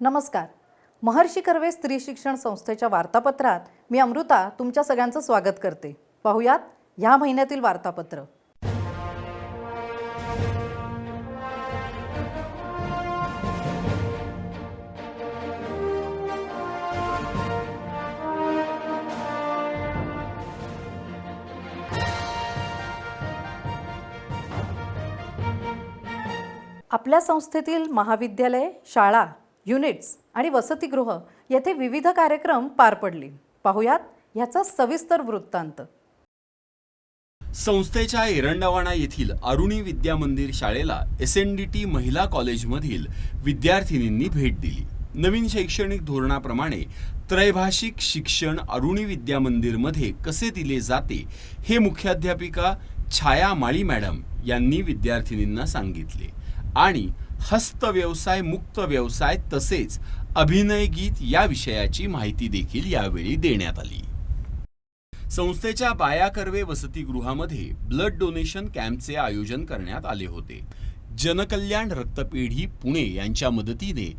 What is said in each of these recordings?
नमस्कार. महर्षी कर्वे स्त्री शिक्षण संस्थेच्या वार्तापत्रात मी अमृता तुमच्या सगळ्यांचं स्वागत करते. पाहुयात ह्या महिन्यातील वार्तापत्र. आपल्या संस्थेतील महाविद्यालय शाळा युनिट्स आणि वसतिगृह येथे विविध कार्यक्रम पार पडले. पाहुयात ह्याचा सविस्तर वृत्तांत. संस्थेच्या एरंडवाणा येथील अरुणी विद्या मंदिर शाळेला एस एन डी टी महिला कॉलेजमधील विद्यार्थिनींनी भेट दिली. नवीन शैक्षणिक धोरणाप्रमाणे त्रैभाषिक शिक्षण अरुणी विद्या मंदिरमध्ये कसे दिले जाते हे मुख्याध्यापिका छाया माळी मॅडम यांनी विद्यार्थिनींना सांगितले. आणि हस्तव्यवसाय मुक्त व्यवसाय तसेच अभिनय गीत या विषयाची माहिती देखील यावेळी देण्यात आली. संस्थेच्या बाया कर्वे वसतिगृहामध्ये ब्लड डोनेशन कॅम्पचे आयोजन करण्यात आले होते. जनकल्याण रक्तपेढी पुणे यांच्या मदतीने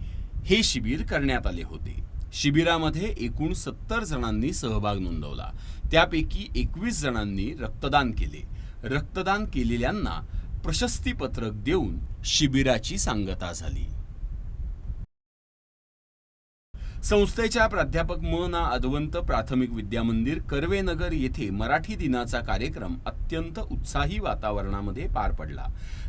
हे शिबिर करण्यात आले होते. शिबिरामध्ये एकूण सत्तर जणांनी सहभाग नोंदवला. त्यापैकी एकवीस जणांनी रक्तदान केले. रक्तदान केलेल्यांना प्रशस्तीपत्रक देऊन शिबिराची सांगता झाली. संस्थेच्या प्राध्यापक म ना अदवंत प्राथमिक विद्यामंदिर कर्वेनगर येथे मराठी दिनाचा कार्यक्रम अत्यंत उत्साही वातावरणामध्ये पार पडला.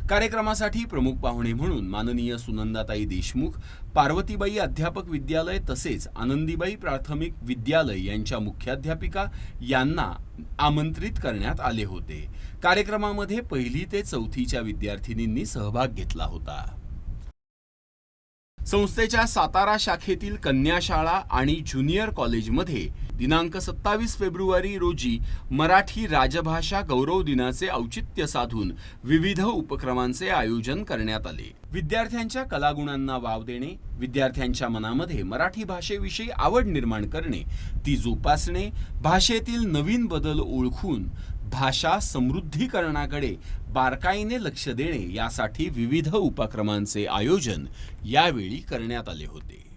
कार्यक्रमासाठी प्रमुख पाहुणे म्हणून माननीय सुनंदाताई देशमुख पार्वतीबाई अध्यापक विद्यालय तसेच आनंदीबाई प्राथमिक विद्यालय यांच्या मुख्याध्यापिका यांना आमंत्रित करण्यात आले होते. कार्यक्रमामध्ये पहिली ते चौथीच्या विद्यार्थिनींनी सहभाग घेतला होता. संस्थेच्या सातारा शाखेतील कन्याशाळा आणि ज्युनियर कॉलेजमध्ये दिनांक सत्तावीस फेब्रुवारी रोजी मराठी राजभाषा गौरव दिनाचे औचित्य साधून विविध उपक्रमांचे आयोजन करण्यात आले. विद्यार्थ्यांच्या कलागुणांना वाव देणे विद्यार्थ्यांच्या मनामध्ये मराठी भाषेविषयी आवड निर्माण करणे ती जोपासणे भाषेतील नवीन बदल ओळखून भाषा समृद्धीकरणाकडे बारकाईने लक्ष देणे यासाठी विविध उपक्रमांचे आयोजन यावेळी करण्यात आले होते.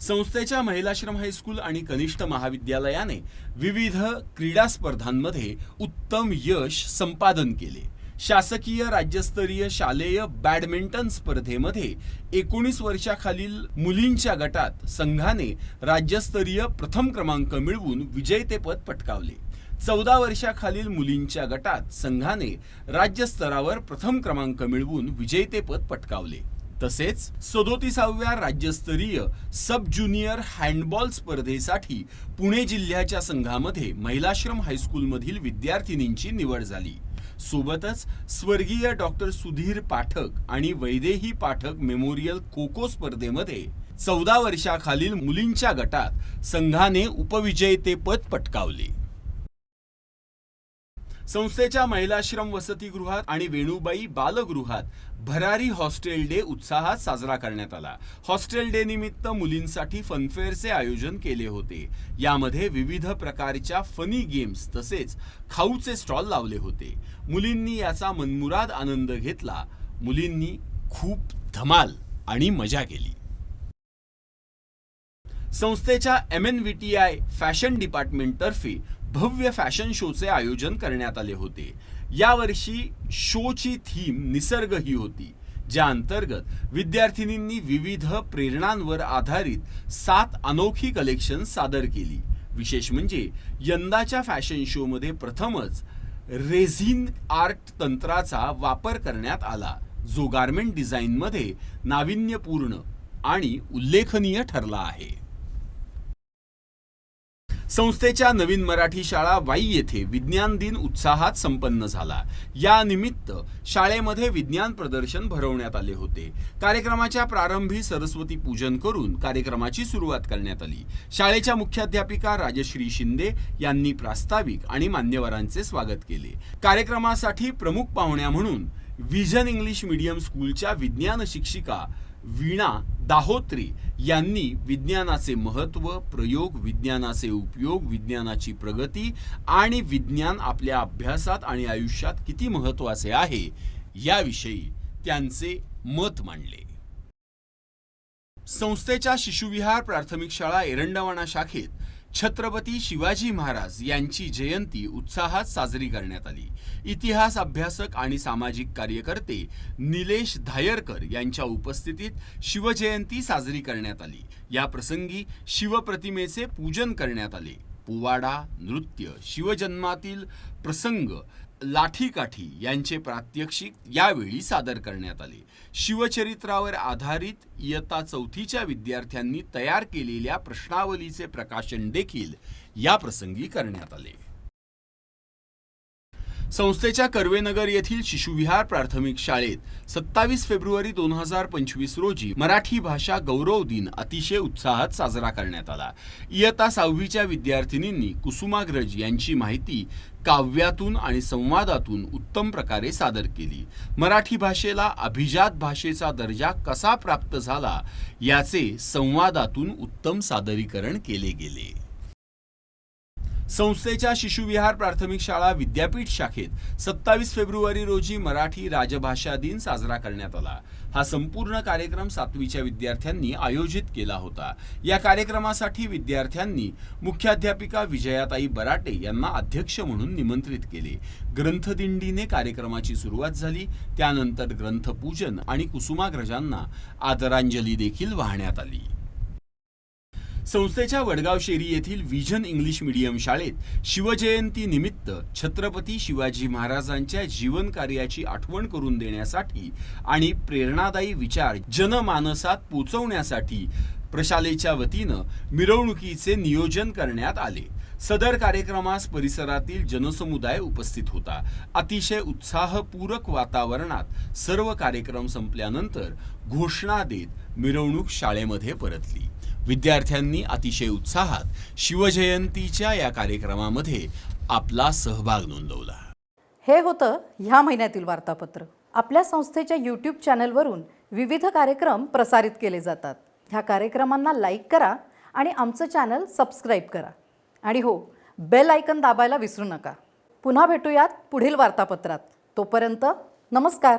संस्थेच्या महिलाश्रम हायस्कूल आणि कनिष्ठ महाविद्यालयाने विविध क्रीडा स्पर्धांमध्ये उत्तम यश संपादन केले. शासकीय राज्यस्तरीय शालेय बॅडमिंटन स्पर्धेमध्ये एकोणीस वर्षाखालील मुलींच्या गटात संघाने राज्यस्तरीय प्रथम क्रमांक मिळवून विजेतेपद पटकावले. चौदा वर्षाखालील मुलींच्या गटात संघाने राज्यस्तरावर प्रथम क्रमांक मिळवून विजेतेपद पटकावले. तसेच सदोतीसाव्या राज्यस्तरीय सब ज्युनियर हँडबॉल स्पर्धेसाठी पुणे जिल्ह्याच्या संघामध्ये महिलाश्रम हायस्कूलमधील विद्यार्थिनींची निवड झाली. सोबतच स्वर्गीय डॉक्टर सुधीर पाठक आणि वैदेही पाठक मेमोरियल खो खो स्पर्धेमध्ये चौदा वर्षाखालील मुलींच्या गटात संघाने उपविजेतेपद पटकावले. संस्थेच्या महिलाश्रम वसतिगृहात आणि वेणुबाई बालगृहात भरारी हॉस्टेल डे उत्साहात साजरा करण्यात आला. हॉस्टेल डे निमित्त मुलींसाठी फनफेअरचे आयोजन केले होते. यामध्ये विविध प्रकारच्या फनी गेम्स तसेच खाऊचे स्टॉल लावले होते. मुलींनी याचा मनमुराद आनंद घेतला. मुलींनी खूप धमाल आणि मजा केली. संस्थेच्या M N V T I fashion डिपार्टमेंटतर्फे भव्य फॅशन शोचे आयोजन करण्यात आले होते. यावर्षी शोची थीम निसर्ग ही होती ज्या अंतर्गत विद्यार्थिनींनी विविध प्रेरणांवर आधारित सात अनोखी कलेक्शन सादर केली. विशेष म्हणजे यंदाच्या फॅशन शोमध्ये प्रथमच रेझिन आर्ट तंत्राचा वापर करण्यात आला जो गारमेंट डिझाईनमध्ये नाविन्यपूर्ण आणि उल्लेखनीय ठरला आहे. संस्थेच्या नवीन मराठी शाळा वाई येथे विज्ञान दिन उत्साहात संपन्न झाला. या निमित्त शाळेमध्ये विज्ञान प्रदर्शन भरवण्यात आले होते. कार्यक्रमाच्या प्रारंभी सरस्वती पूजन करून कार्यक्रमाची सुरुवात करण्यात आली. शाळेच्या मुख्याध्यापिका राजश्री शिंदे यांनी प्रास्ताविक आणि मान्यवरांचे स्वागत केले. कार्यक्रमासाठी प्रमुख पाहुण्या म्हणून विजन इंग्लिश मीडियम स्कूलच्या विज्ञान शिक्षिका वीणा दाहोत्री यांनी विज्ञानाचे महत्त्व प्रयोग विज्ञानाचे उपयोग विज्ञानाची प्रगती आणि विज्ञान आपल्या अभ्यासात आणि आयुष्यात किती महत्त्वाचे आहे याविषयी त्यांचे मत मांडले. संस्थेच्या शिशुविहार प्राथमिक शाळा एरंडवाणा शाखेत छत्रपती शिवाजी महाराज यांची जयंती उत्साहात साजरी करण्यात आली. इतिहास अभ्यासक आणि सामाजिक कार्यकर्ते निलेश धायरकर यांच्या उपस्थितीत शिवजयंती साजरी करण्यात आली. या प्रसंगी शिवप्रतिमेचे पूजन करण्यात आले. पोवाडा नृत्य शिवजन्मातील प्रसंग लाठीकाठी यांचे प्रात्यक्षिक यावेळी सादर करण्यात आले. शिवचरित्रावर आधारित इयत्ता चौथीच्या विद्यार्थ्यांनी तयार केलेल्या प्रश्नावलीचे प्रकाशन देखील या प्रसंगी करण्यात आले. संस्थेच्या कर्वेनगर येथील शिशुविहार प्राथमिक शाळेत सत्तावीस फेब्रुवारी दोन हजार पंचवीस रोजी मराठी भाषा गौरव दिन अतिशय उत्साहात साजरा करण्यात आला. इयत्ता सहावीच्या विद्यार्थिनींनी कुसुमाग्रज यांची माहिती काव्यातून आणि संवादातून उत्तम प्रकारे सादर केली. मराठी भाषेला अभिजात भाषेचा दर्जा कसा प्राप्त झाला याचे संवादातून उत्तम सादरीकरण केले गेले. संस्थेच्या शिशुविहार प्राथमिक शाळा विद्यापीठ शाखेत सत्तावीस फेब्रुवारी रोजी मराठी राजभाषा दिन साजरा करण्यात आला. हा संपूर्ण कार्यक्रम सातवीच्या विद्यार्थ्यांनी आयोजित केला होता. या कार्यक्रमासाठी विद्यार्थ्यांनी मुख्याध्यापिका विजयाताई बराटे यांना अध्यक्ष म्हणून निमंत्रित केले. ग्रंथदिंडीने कार्यक्रमाची सुरुवात झाली. त्यानंतर ग्रंथपूजन आणि कुसुमाग्रजांना आदरांजली देखील वाहण्यात आली. संस्थेच्या वडगाव शेरी येथील विजन इंग्लिश मीडियम शाळेत शिवजयंती निमित्त छत्रपती शिवाजी महाराजांच्या जीवन कार्याची आठवण करून देण्यासाठी आणि प्रेरणादायी विचार जनमानसात पोचवण्यासाठी प्रशालेच्या वतीनं मिरवणुकीचे नियोजन करण्यात आले. सदर कार्यक्रमास परिसरातील जनसमुदाय उपस्थित होता. अतिशय उत्साहपूरक वातावरणात सर्व कार्यक्रम संपल्यानंतर घोषणा देत मिरवणूक शाळेमध्ये परतली. विद्यार्थ्यांनी अतिशय उत्साहात शिवजयंतीच्या या कार्यक्रमामध्ये आपला सहभाग नोंदवला. हे होतं ह्या महिन्यातील वार्तापत्र. आपल्या संस्थेच्या यूट्यूब चॅनलवरून विविध कार्यक्रम प्रसारित केले जातात. ह्या कार्यक्रमांना लाईक करा आणि आमचं चॅनल सबस्क्राईब करा. आणि हो बेल आयकन दाबायला विसरू नका. पुन्हा भेटूयात पुढील वार्तापत्रात. तोपर्यंत नमस्कार.